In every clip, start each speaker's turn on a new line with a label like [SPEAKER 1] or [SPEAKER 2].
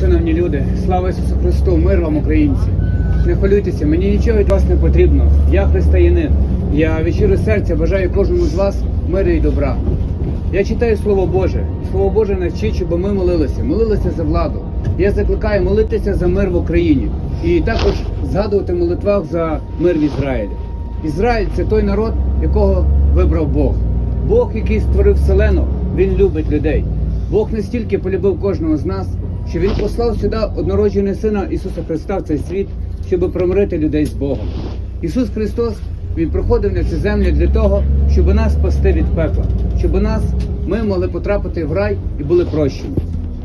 [SPEAKER 1] шановні люди, слава Ісусу Христу, мир вам, українці. Не хвилюйтеся, мені нічого від вас не потрібно. Я християнин. Я від щиро серця бажаю кожному з вас миру і добра. Я читаю Слово Боже. Слово Боже навчить, щоб ми молилися, молилися за владу. Я закликаю молитися за мир в Україні і також згадувати в молитвах за мир в Ізраїлі. Ізраїль це той народ, якого вибрав Бог. Бог, який створив вселену, він любить людей. Бог настільки полюбив кожного з нас, що Він послав сюди однородженого Сина Ісуса Христа в цей світ, щоб промирити людей з Богом. Ісус Христос Він проходив на цю землю для того, щоб нас спасти від пекла, щоб нас ми могли потрапити в рай і були прощені.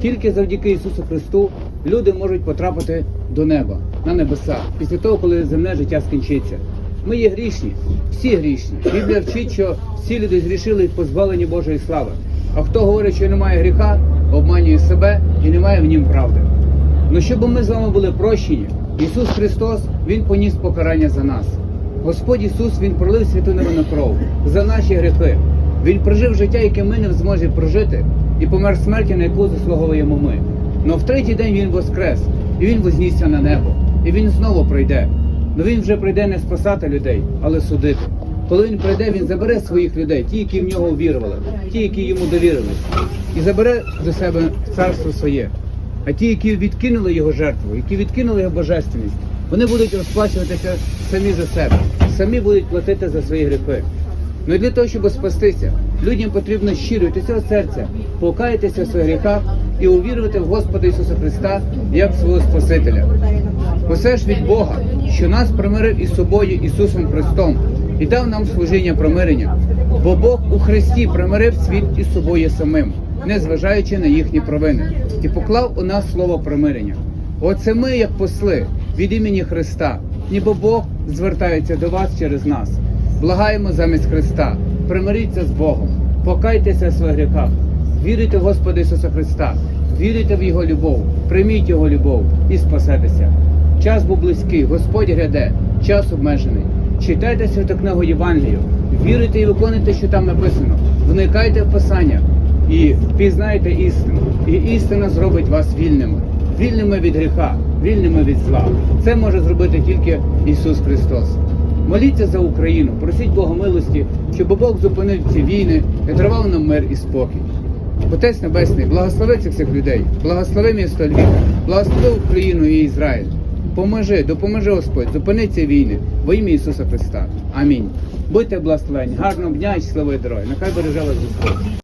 [SPEAKER 1] Тільки завдяки Ісусу Христу люди можуть потрапити до неба, на небеса, після того, коли земне життя скінчиться. Ми є грішні, всі грішні. Біблія вчить, що всі люди згрішили і позбавлені Божої слави. А хто говорить, що немає гріха, обманює себе і немає в нім правди. Ну щоб ми з вами були прощені, Ісус Христос Він поніс покарання за нас. Господь Ісус Він пролив святу невинну кров за наші гріхи. Він прожив життя, яке ми не змозі прожити, і помер смертю, на яку заслуговуємо ми. Но в третій день Він воскрес, і Він вознісся на небо, і Він знову прийде. Ну він вже прийде не спасати людей, але судити. Коли він прийде, він забере своїх людей, ті, які в нього увірували, ті, які йому довірились, і забере до себе царство своє. А ті, які відкинули його жертву, які відкинули його божественність, вони будуть розплачуватися самі за себе, самі будуть платити за свої гріхи. Ну і для того, щоб спастися, людям потрібно щиро від усього серця покаятися в своїх гріхах і увірувати в Господа Ісуса Христа як свого Спасителя. Усе ж від Бога, що нас примирив із собою Ісусом Христом і дав нам служіння примирення. Бо Бог у Христі примирив світ із собою самим, не зважаючи на їхні провини, і поклав у нас слово примирення. Оце ми, як посли від імені Христа, ніби Бог звертається до вас через нас. Благаємо замість Христа, примиріться з Богом, покайтеся в своїх гріхах, вірите в Господа Ісуса Христа, вірите в Його любов, прийміть Його любов і спасетеся. Час був близький, Господь гряде, час обмежений. Читайте святу книгу Євангелію, вірите і виконуйте, що там написано. Вникайте в Писання і пізнайте істину. І істина зробить вас вільними, вільними від гріха, вільними від зла. Це може зробити тільки Ісус Христос. Моліться за Україну, просіть Бога милості, щоб Бог зупинив ці війни і тривав нам мир і спокій. Отець Небесний, благослови цих людей, благослови місто Львів, благослови Україну і Ізраїль. Поможи, допоможи Господь, зупини ці війни во ім'я Ісуса Христа. Амінь. Будьте благословені, гарного дня і щасливої дороги. Нехай береже вас Господь.